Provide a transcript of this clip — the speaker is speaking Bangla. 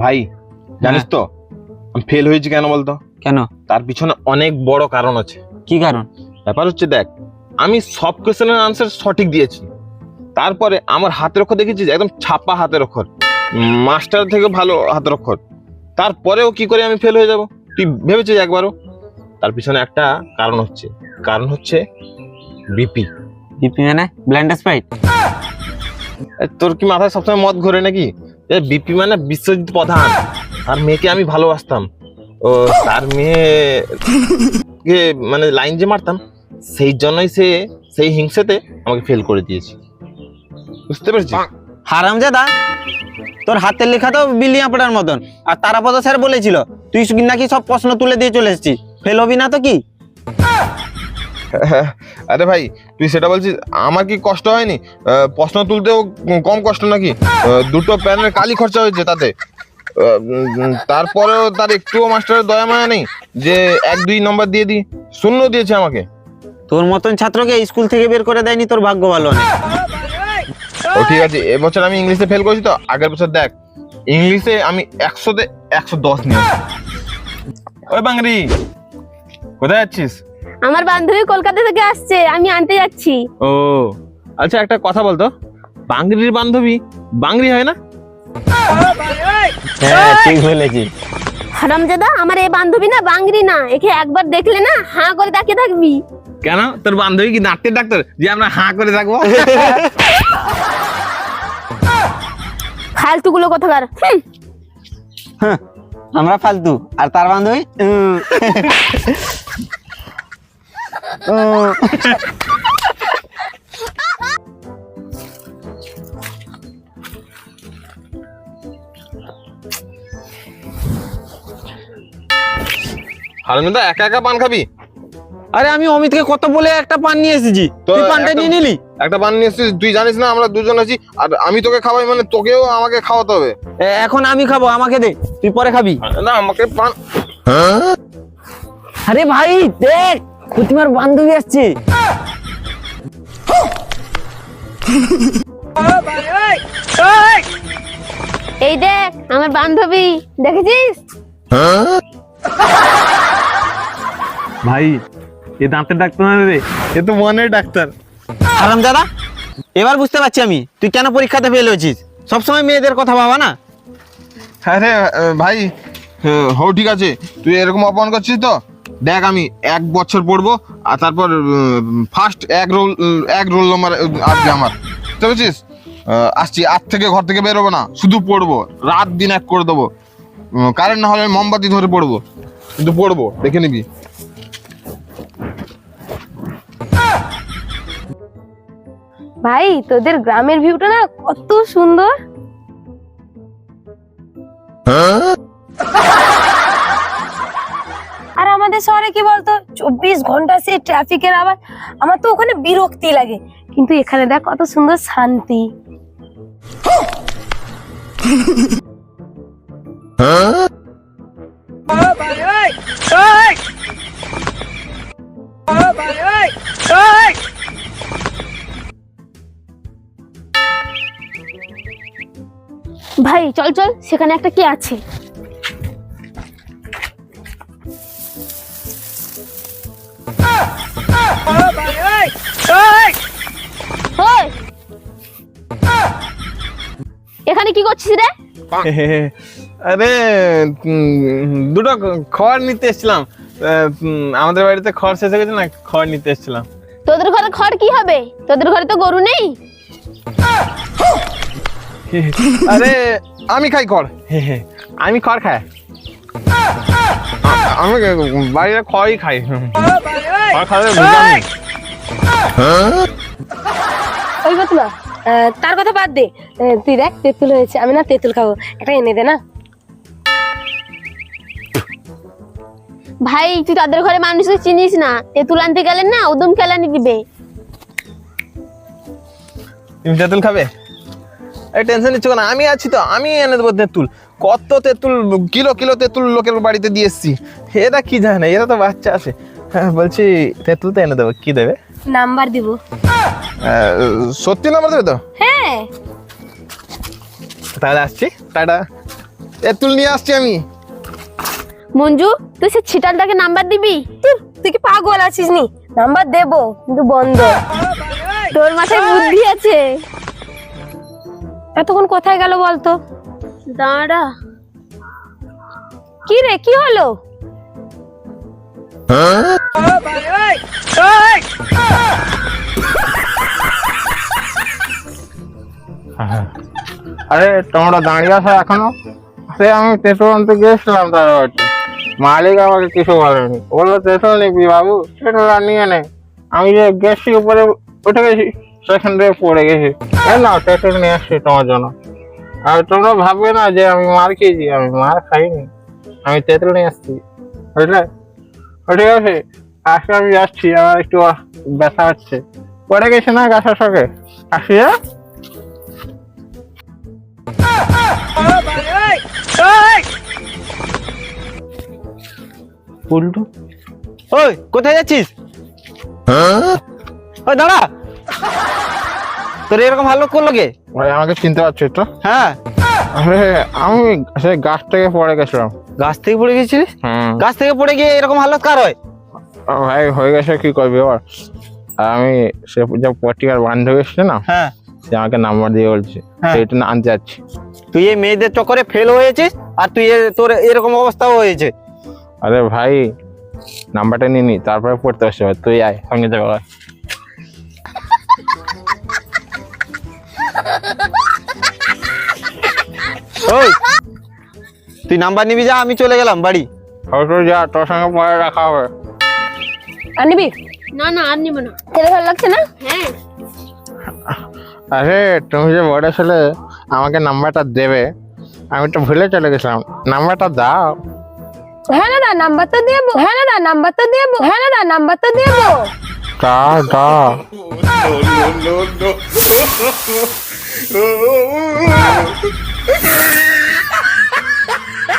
ভাই জানিস তো আমি ফেল হয়েছি কেন বলতো? কেন? তার পিছনে অনেক বড় কারণ আছে। কি কারণ? ব্যাপার হচ্ছে দেখ আমি সব কোশ্চেনের আনসার সঠিক দিয়েছি। তারপরে আমার হাতের অক্ষর দেখেছিস? একদম ছাপা হাতের অক্ষর। মাস্টার থেকে ভালো হাতের অক্ষর। তারপরেও কি করে আমি ফেল হয়ে যাব? তুই ভেবেছিস একবারও? তার পিছনে একটা কারণ হচ্ছে। কারণ হচ্ছে বিপি বিপি মানে ব্ল্যান্ড স্প্রাইট তোর কি মাথায় সবসময় মদ ঘোরে নাকি? বিপি মানে বিশ্বজিৎ প্রধান। তার মেয়েকে আমি ভালোবাসতাম। ও, তার মেয়ে মানে লাইন যে মারতাম, সেই জন্যই সে সেই হিংসাতে আমাকে ফেল করে দিয়েছে। বুঝতে পেরেছিস? হারামজাদা, তোর হাতের লেখা তো বিলিয়া পড়ার মতন। আর তারাপদ স্যার বলেছিল, তুই নাকি সব প্রশ্ন তুলে দিয়ে চলে এসেছিস। ফেল হবি না তো কি? আরে ভাই তুই সেটা বলছিস আমার কি কষ্ট হয়নি? প্রশ্ন তুলতেও কম কষ্ট নাকি? দুটো প্যানের কালি খরচা হয়েছে তাতে। তারপরেও তার একটুও মাস্টারের দয়া মায়া নেই যে এক দুই নম্বর দিয়ে দিই। শূন্য দিয়েছে আমাকে। তোর মতন ছাত্রকে স্কুল থেকে বের করে দেয়নি তোর ভাগ্য ভালো অনেক ও ঠিক আছে এবছর আমি ইংলিশে ফেল করেছি তো আগের বছর দেখ। ইংলিশে আমি একশোতে একশো দশ নিয়েছি। ওই বাঙালি কোথায় যাচ্ছিস? আমার বান্ধবী কলকাতা থেকে আসছে আমি আনতে যাচ্ছি। ও আচ্ছা একটা কথা বলতো। বাংরির বান্ধবী বাংরি হয় না? হ্যাঁ ঠিক বলেছিস। হারামজাদা আমার এই বান্ধবী না বাংরি না একে একবার দেখলে না হাঁ করে তাকিয়ে থাকবি। কেন? তোর বান্ধবী কি নাট্যের ডাক্তার? যে আমরা হাঁ করে থাকব? কোথাকার হ্যাঁ, আমরা ফালতু। আর তার বান্ধবী। হারমিন্দা একা একা পান খাবি? আরে আমি অমিতকে কত বলে একটা পান নিয়ে এসেছি। তুই পানটা নিয়ে নিলি? একটা পান নিয়ে এসছিস তুই জানিস না আমরা দুজন আছি আর আমি তোকে খাওয়াই মানে তোকেও আমাকে খাওয়াতে হবে। এখন আমি খাব আমাকে দে তুই পরে খাবি। না আমাকে পান আরে ভাই দেখ খুতিমার বান্ধবী আসছে। এই দেখ আমার বান্ধবী দেখেছিস? ভাই এ দাঁতের ডাক্তার না রে? এ তো মনের ডাক্তার। আরাম দাদা এবার বুঝতে পারছি আমি তুই কেন পরীক্ষাতে ফেল হয়েছিস? সবসময় মেয়েদের কথা ভাবা না? হ্যাঁ রে ভাই হ্যাঁ, হো ঠিক আছে। তুই এরকম অপমান করছিস তো? দেখ আমি এক বছর পড়ব, আর তারপর ফার্স্ট এক রোল এক রোল নম্বর আসবে আমার। বুঝতে পেরেছিস? আসছি, আজ থেকে ঘর থেকে বেরোবো না, শুধু পড়ব, রাত দিন এক করে দেবো। কারেন্ট না হলে মোমবাতি ধরে পড়ব কিন্তু পড়ব, দেখে নিবি। ভাই, তোদের গ্রামের ভিউটা না কত সুন্দর। শহরে কি বলতো, চব্বিশ ঘণ্টা সেই ট্রাফিকের আবার আমার তো ওখানে বিরক্তি লাগে। কিন্তু এখানে দেখ কত সুন্দর শান্তি। ভাই, চল চল, সেখানে একটা কে আছে? করছিস রে? আরে দুটো খড় নিতে এসেছিলাম। আমাদের বাড়িতে খড় শেষ হয়ে গেছে না খড় নিতে এসেছিলাম। তোদের ঘরে খড় কি হবে? তোদের ঘরে তো গরু নেই। আরে আমি খাই খড়। আমি খড় খাই। আমি বাড়িতে খড়ই খাই। খড় খাওয়া ওই না তার কথা বাদ দে। তুই দেখ তেঁতুল হয়েছে। আমি না তেঁতুল খাব। একটা এনে দে না। ভাই তুই তাদের ঘরে মানুষকে চিনিস না। তেঁতুল আনতে গেলে না উদম কেলানি দিবে। তুমি তেঁতুল খাবে? এই টেনশন নিচ্ছ না আমি আছি তো। আমি এনে দেবো তেঁতুল। কত তেঁতুল কিলো কিলো তেঁতুল লোকের বাড়িতে দিয়ে এসছি। এরা কি জানে? এরা তো বাচ্চা আছে। বলছি তেঁতুল তো এনে দেবো কি দেবে? নাম্বার দিব। সত্যি নাম্বার দেবে তো? হ্যাঁ। তাহলে আসছি টাটা। তেঁতুল নিয়ে আসছি আমি। মঞ্জু তুই সে ছিটালটাকে নাম্বার দিবি? তুই তুই কি পাগল আছিস নি? নাম্বার দেবো কিন্তু বন্ধ। তোর মাথায় বুদ্ধি আছে। এতক্ষণ কোথায় গেল বলতো? দাঁড়া। কি রে কি হলো? আরে তোমরা দাঁড়িয়ে আছো এখনও? সে আমি তেঁতুল আনতে গেছিলাম তার বাড়িতে। মালিক আমাকে কিছু বলেনি। বলল, তেঁতুল নিবি বাবু, তেঁতুল আর নিয়ে নে। আমি যে গেছি উপরে, উঠে গেছি, সেখান থেকে পড়ে গেছি। নাও, তেঁতুল নিয়ে আসছি তোমার জন্য। আর তোমরা ভাববে না যে আমি মার খেয়েছি, আমি মার খাইনি। আমি তেঁতুল নিয়ে আসছি, বুঝলে? ঠিক আছে। আজকে আমি যাচ্ছি আমার একটু ব্যথা হচ্ছে। পরে গেছে না গাছের সঙ্গে আসি হ্যাঁ? ওই কোথায় যাচ্ছিস? ওই দাঁড়া। তোর এরকম ভালো করল কে? ভাই আমাকে চিনতে পারছিস তো? হ্যাঁ। আরে আমি সেই গাছ থেকে পড়ে গেছিলাম। গাছ থেকে পড়ে গেছিলিস গাছ থেকে পড়ে গিয়ে এরকম হালত কার হয়? ভাই হয়ে গেছে কি করবি আর আমি সে যে পটিকার বান্ধবী এসছে না হ্যাঁ। সে আমাকে নাম্বার দিয়ে বলছে হ্যাঁ। সেইটা না আনতে যাচ্ছি। তুই এই মেয়েদের চক্করে ফেল হয়েছিস আর তুই তোর এরকম অবস্থাও হয়েছে। আরে ভাই নাম্বারটা নিয়ে নি তারপরে পড়তে হবে। তুই আয় সঙ্গে যাব। ওই তুই নাম্বার নিবি যা আমি চলে গেলাম বাড়ি হবে তুই যা তোর সঙ্গে পরে রাখা হবে আর নিবি না না আর নিব না খেলে ভালো লাগছে না হ্যাঁ আরে তুমি যে বড় ছেলে আমাকে নাম্বারটা দেবে আমি তো ভুলে চলে গেছিলাম নাম্বারটা দাও হ্যাঁ দাদা নাম্বার তো দেবো হ্যাঁ দাদা নাম্বার তো দেবো হ্যাঁ দাদা নাম্বার তো দেবো দাও no, no, no.